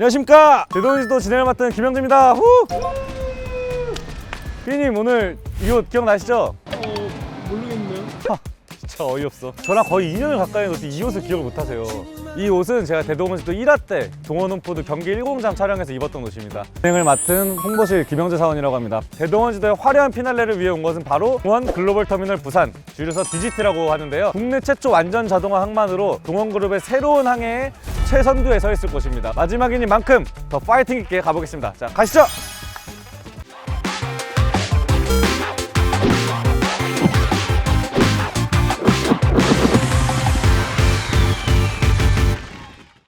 안녕하십니까? 대동이지도 진행을 맡은 김영재입니다. 후! 피디님 오늘 이 옷 기억나시죠? 어, 모르겠네요. 진짜 어이없어. 저랑 거의 2년을 가까이 했는데 이 옷을 기억을 못하세요. 이 옷은 제가 대동원지도 1화 때 동원홈푸드 경기 1공장 촬영에서 입었던 옷입니다. 진행을 맡은 홍보실 김영재 사원이라고 합니다. 대동원지도의 화려한 피날레를 위해 온 것은 바로 동원 글로벌 터미널 부산 줄여서 디지트라고 하는데요. 국내 최초 완전 자동화 항만으로 동원그룹의 새로운 항해에 최선두에 서 있을 곳입니다 마지막이니 만큼 더 파이팅 있게 가보겠습니다 자 가시죠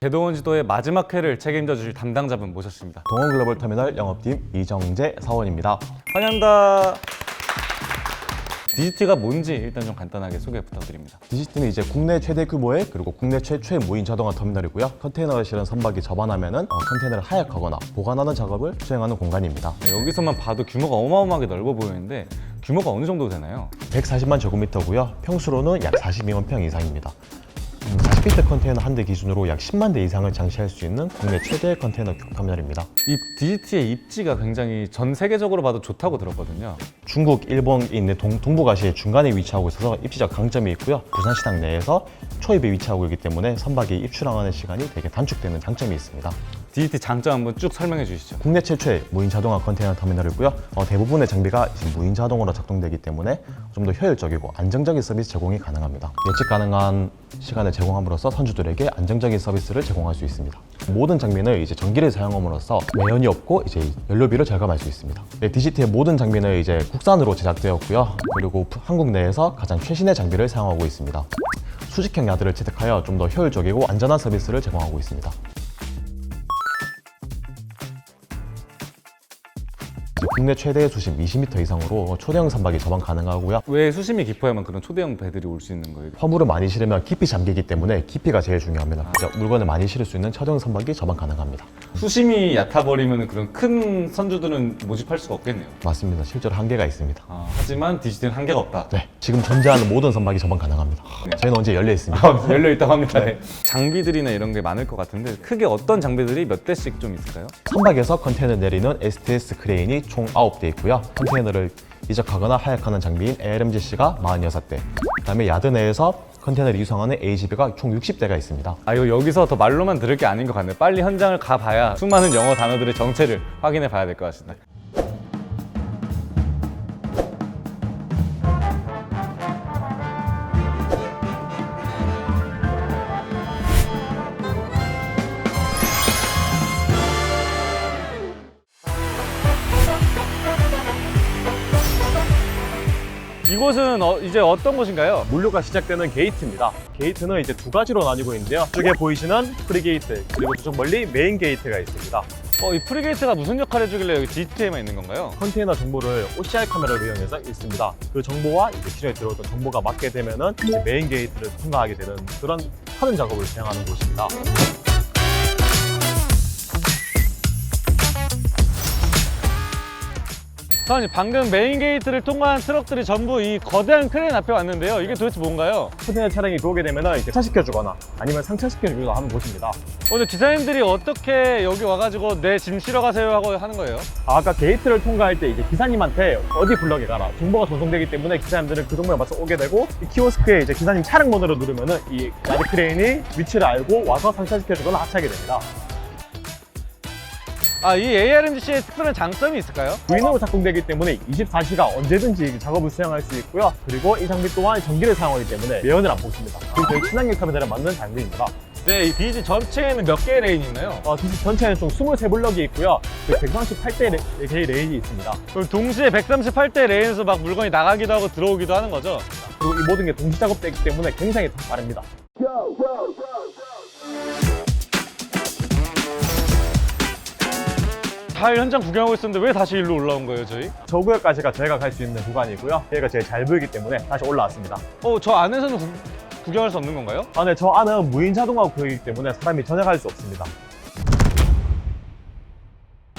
대동원 지도의 마지막 회를 책임져 주실 담당자분 모셨습니다. 동원 글로벌 터미널 영업팀 이정재 사원입니다. 환영합니다. 디지트가 뭔지 일단 좀 간단하게 소개 부탁드립니다. 디지트는 이제 국내 최대 규모의 그리고 국내 최초의 무인 자동화 터미널이고요. 컨테이너를 실은 선박이 접안하면은 어, 컨테이너를 하약하거나 보관하는 작업을 수행하는 공간입니다. 네, 여기서만 봐도 규모가 어마어마하게 넓어 보이는데 규모가 어느 정도 되나요? 140만 제곱미터고요. 평수로는 약 42만 평 이상입니다. 40피트 컨테이너 한 대 기준으로 약 10만 대 이상을 장치할 수 있는 국내 최대 컨테이너 터미널입니다. 이 디지트의 입지가 굉장히 전 세계적으로 봐도 좋다고 들었거든요. 중국, 일본에 있는 동, 동북아시아의 중간에 위치하고 있어서 입지적 강점이 있고요. 부산시장 내에서 초입에 위치하고 있기 때문에 선박이 입출항하는 시간이 되게 단축되는 장점이 있습니다. 디지트 장점 한번 쭉 설명해 주시죠. 국내 최초의 무인 자동화 컨테이너 터미널이고요. 어, 대부분의 장비가 무인 자동으로 작동되기 때문에 좀 더 효율적이고 안정적인 서비스 제공이 가능합니다. 예측 가능한 시간을 제공함으로써 선주들에게 안정적인 서비스를 제공할 수 있습니다. 모든 장비는 이제 전기를 사용함으로써 매연이 없고 이제 연료비를 절감할 수 있습니다. 네, 디지트의 모든 장비는 이제 국산으로 제작되었고요. 그리고 프- 한국 내에서 가장 최신의 장비를 사용하고 있습니다. 수직형 야드를 채택하여 좀 더 효율적이고 안전한 서비스를 제공하고 있습니다. 국내 최대 수심 20m 이상으로 초대형 선박이 접안 가능하고요. 왜 수심이 깊어야만 그런 초대형 배들이 올 수 있는 거예요? 화물을 많이 실으면 깊이 잠기기 때문에 깊이가 제일 중요합니다. 이제 물건을 많이 실을 수 있는 초대형 선박이 접안 가능합니다. 수심이 얕아버리면 그런 큰 선주들은 모집할 수가 없겠네요. 맞습니다. 실제로 한계가 있습니다. 아, 하지만 디지트는 한계가 없다. 네, 지금 존재하는 모든 선박이 접안 가능합니다. 저희는 언제 열려 있습니다. 아, 열려 있다고 합니다. 네. 장비들이나 이런 게 많을 것 같은데 크게 어떤 장비들이 몇 대씩 좀 있을까요? 선박에서 컨테이너 내리는 STS 크레인이 총 9대 있고요. 컨테이너를 이적하거나 하약하는 장비인 ALMGC가 46대. 그다음에 야드 내에서 컨테이너를 이송하는 AGV가 총 60대가 있습니다. 아 이거 여기서 더 말로만 들을 게 아닌 것 같네요. 빨리 현장을 가봐야 수많은 영어 단어들의 정체를 확인해 봐야 될 것 같습니다. 이곳은 어- 이제 어떤 곳인가요? 물류가 시작되는 게이트입니다. 게이트는 이제 두 가지로 나뉘고 있는데요. 이쪽에 보이시는 프리게이트, 그리고 저쪽 멀리 메인 게이트가 있습니다. 어, 이 프리게이트가 무슨 역할을 해주길래 여기 디지트에만 있는 건가요? 컨테이너 정보를 OCR 카메라를 이용해서 있습니다. 그 정보와 이제 기존에 들어오던 정보가 맞게 되면은 이제 메인 게이트를 통과하게 되는 그런 하는 작업을 진행하는 곳입니다. 사장님 방금 메인 게이트를 통과한 트럭들이 전부 이 거대한 크레인 앞에 왔는데요. 이게 도대체 뭔가요? 컨테이너 차량이 들어오게 되면은 이제 차시켜주거나 아니면 상차시켜주기도 하는 곳입니다. 어, 근데 기사님들이 어떻게 여기 와가지고 내 짐 실어 가세요 하고 하는 거예요? 아, 아까 게이트를 통과할 때 이제 기사님한테 어디 블럭에 가라 정보가 전송되기 때문에 기사님들은 그 정보에 맞춰 오게 되고 이 키오스크에 이제 기사님 차량 번호를 누르면은 이 라드 크레인이 위치를 알고 와서 상차시켜주거나 하차하게 됩니다. 아, 이 ARMGC의 특별한 장점이 있을까요? 무인으로 작동되기 때문에 24시간 언제든지 작업을 수행할 수 있고요. 그리고 이 장비 또한 전기를 사용하기 때문에 매연을 안 뽑습니다. 그리고 저희 친환경 카메라를 만든 장비입니다. 네, 이 디지 전체에는 몇 개의 레인이 있나요? 어, 디스 전체는 총 23블럭이 있고요. 138대 개의 레인이 있습니다. 그럼 동시에 138대 레인에서 막 물건이 나가기도 하고 들어오기도 하는 거죠? 그리고 이 모든 게 동시 작업되기 때문에 굉장히 빠릅니다. 잘 현장 구경하고 있었는데 왜 다시 일로 올라온 거예요, 저희? 저 구역까지가 저희가 갈 수 있는 구간이고요. 여기가 제일 잘 보이기 때문에 다시 올라왔습니다. 어, 저 안에서는 구, 구경할 수 없는 건가요? 아, 네, 저 안은 무인 자동화 구역이기 때문에 사람이 전혀 갈 수 없습니다.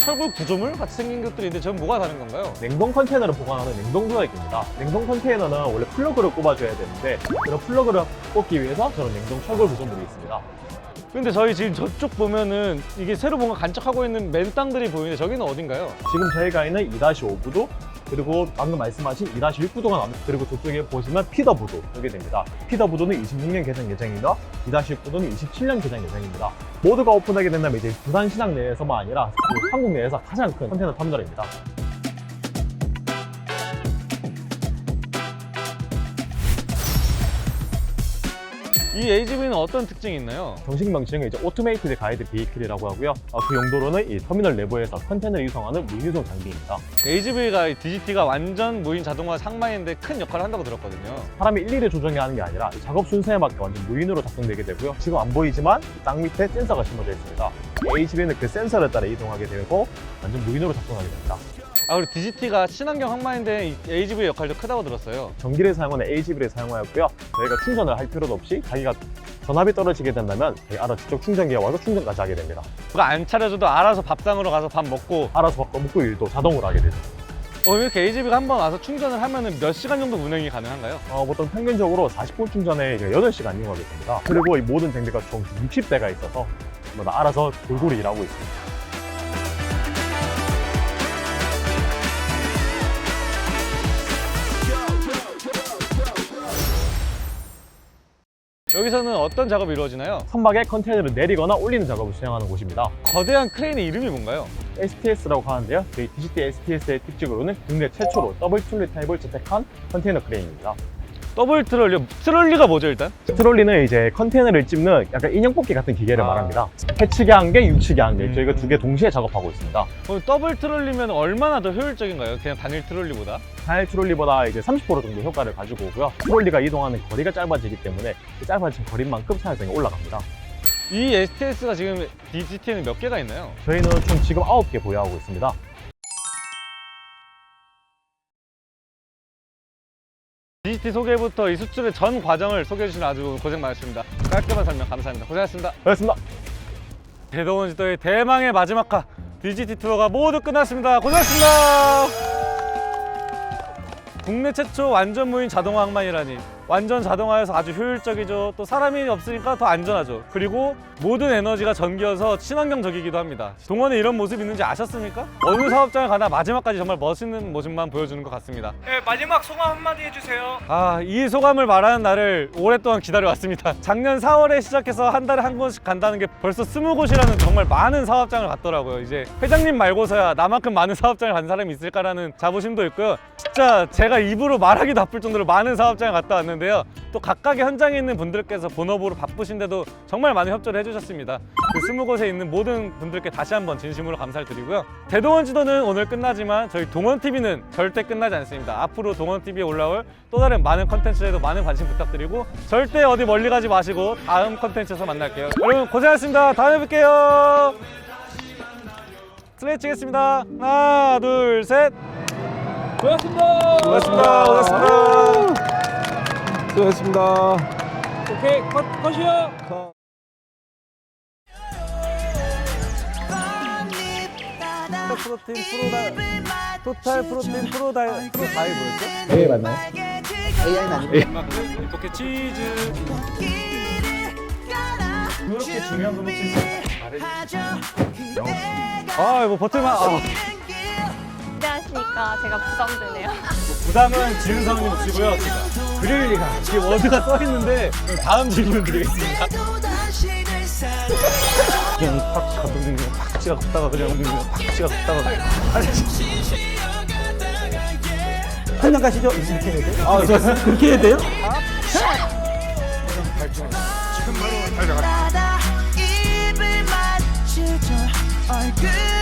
철골 구조물 같이 생긴 것들이 있는데 저건 뭐가 다른 건가요? 냉동 컨테이너를 보관하는 냉동 조약입니다. 냉동 컨테이너는 원래 플러그를 꼽아줘야 되는데 그런 플러그를 꼽기 위해서 저런 냉동 철골 구조물이 있습니다. 근데 저희 지금 저쪽 보면은 이게 새로 뭔가 간척하고 있는 맨땅들이 보이는데 저기는 어딘가요? 지금 저희가 있는 2-5부도 그리고 방금 말씀하신 2-6부도가 나옵니다. 그리고 저쪽에 보시면 피더부도 여기 됩니다. 피더부도는 26년 개장 예정이며 2-6부도는 27년 개장 예정입니다. 모두가 오픈하게 된다면 이제 부산 시장 내에서만 아니라 그 한국 내에서 가장 큰 컨테이너 터미널입니다. 이 AGV는 어떤 특징이 있나요? 정식 명칭은 이제 오토메이티드 가이드 비이클이라고 하고요. 어, 그 용도로는 이 터미널 내부에서 컨테이너를 유성하는 무유성 장비입니다. AGV가 DGT가 완전 무인 자동화 상마인데 큰 역할을 한다고 들었거든요. 사람이 일일이 조정해 하는 게 아니라 이 작업 순서에 맞게 완전 무인으로 작동되게 되고요. 지금 안 보이지만 땅 밑에 센서가 심어져 있습니다. HB는 그 센서를 따라 이동하게 되고 완전 무인으로 작동하게 됩니다. 아 그리고 DGT가 친환경 항마인데 이 AGV 역할도 크다고 들었어요. 전기를 사용하는 HB를 사용하였고요. 저희가 충전을 할 필요도 없이 자기가 전압이 떨어지게 된다면 저희 알아 직접 충전기에 와서 충전까지 하게 됩니다. 누가 안 차려줘도 알아서 밥상으로 가서 밥 먹고 알아서 밥 먹고 일도 자동으로 하게 되죠. 어, 이렇게 AGV가 한 번 와서 충전을 하면은 몇 시간 정도 운행이 가능한가요? 어, 보통 평균적으로 40분 충전에 이제 8시간 이용하게 됩니다. 그리고 이 모든 장비가 총 60대가 있어서 뭐 알아서 골고루 일하고 있습니다. 여기서는 어떤 작업이 이루어지나요? 선박에 컨테이너를 내리거나 올리는 작업을 수행하는 곳입니다. 거대한 크레인의 이름이 뭔가요? STS라고 하는데요. 저희 DGT STS의 특징으로는 국내 최초로 더블 트롤리 타입을 채택한 컨테이너 크레인입니다. 더블 트롤리, 트롤리가 뭐죠 일단? 트롤리는 이제 컨테이너를 찝는 약간 인형 뽑기 같은 기계를 아. 말합니다. 해측의 한 개, 육측의 한 개. 음. 저희가 두 개 동시에 작업하고 있습니다. 어, 더블 트롤리면 얼마나 더 효율적인가요? 그냥 단일 트롤리보다? 단일 트롤리보다 이제 30% 정도 효과를 가지고 오고요. 트롤리가 이동하는 거리가 짧아지기 때문에 그 짧아진 거리만큼 사용성이 올라갑니다. 이 STS가 지금 DGT에는 몇 개가 있나요? 저희는 총 지금 9개 보유하고 있습니다. DGT 소개부터 이 수출의 전 과정을 소개해 주신 아주 고생 많으십니다. 깔끔한 설명 감사합니다. 고생하셨습니다. 고맙습니다. 대동원 지도의 대망의 마지막 화 DGT 투어가 모두 끝났습니다. 고생하셨습니다. 국내 최초 완전 무인 자동화 항만이라니 완전 자동화여서 아주 효율적이죠 또 사람이 없으니까 더 안전하죠 그리고 모든 에너지가 전기여서 친환경적이기도 합니다 동원에 이런 모습 있는지 아셨습니까? 어느 사업장을 가나 마지막까지 정말 멋있는 모습만 보여주는 것 같습니다 네, 마지막 소감 한마디 해주세요. 아, 이 소감을 말하는 날을 오랫동안 기다려왔습니다. 작년 4월에 시작해서 한 달에 한 곳씩 간다는 게 벌써 20곳이라는 정말 많은 사업장을 갔더라고요. 이제 회장님 말고서야 나만큼 많은 사업장을 간 사람이 있을까라는 자부심도 있고요. 진짜 제가 입으로 말하기도 바쁠 정도로 많은 사업장을 갔다 왔는데 요. 또 각각의 현장에 있는 분들께서 본업으로 바쁘신데도 정말 많은 협조를 해주셨습니다. 그 20곳에 있는 모든 분들께 다시 한번 진심으로 감사를 드리고요. 대동원 지도는 오늘 끝나지만 저희 동원TV는 절대 끝나지 않습니다. 앞으로 동원TV에 올라올 또 다른 많은 컨텐츠에도 많은 관심 부탁드리고 절대 어디 멀리 가지 마시고 다음 컨텐츠에서 만날게요. 여러분 고생하셨습니다. 다음에 뵐게요. 스트레칭 했습니다. 하나, 둘, 셋. 고맙습니다. 고맙습니다. 고맙습니다. 수고하셨습니다. 오케이, 컷, 컷이요. 프로틴 프로다 토탈 프로틴 프로다 프로다이 뭐였죠? 네 맞나요? 이렇게 치즈 이렇게 중요한 부분 치즈 아뭐 버틀만 아, 기대하시니까 제가 부담되네요. 부담은 지은성님 몫이고요 그럴 리가. 지금 워드가 써 있는데 다음 질문 드리겠습니다. 그냥 팍 가던데 그냥 박지가 걷다가 그냥 그냥 박지가 걷다가 아니 한장 가시죠. 이렇게 해야 돼요? 아, 저 그렇게 해야 돼요? 지금 바로 달려가. 얼굴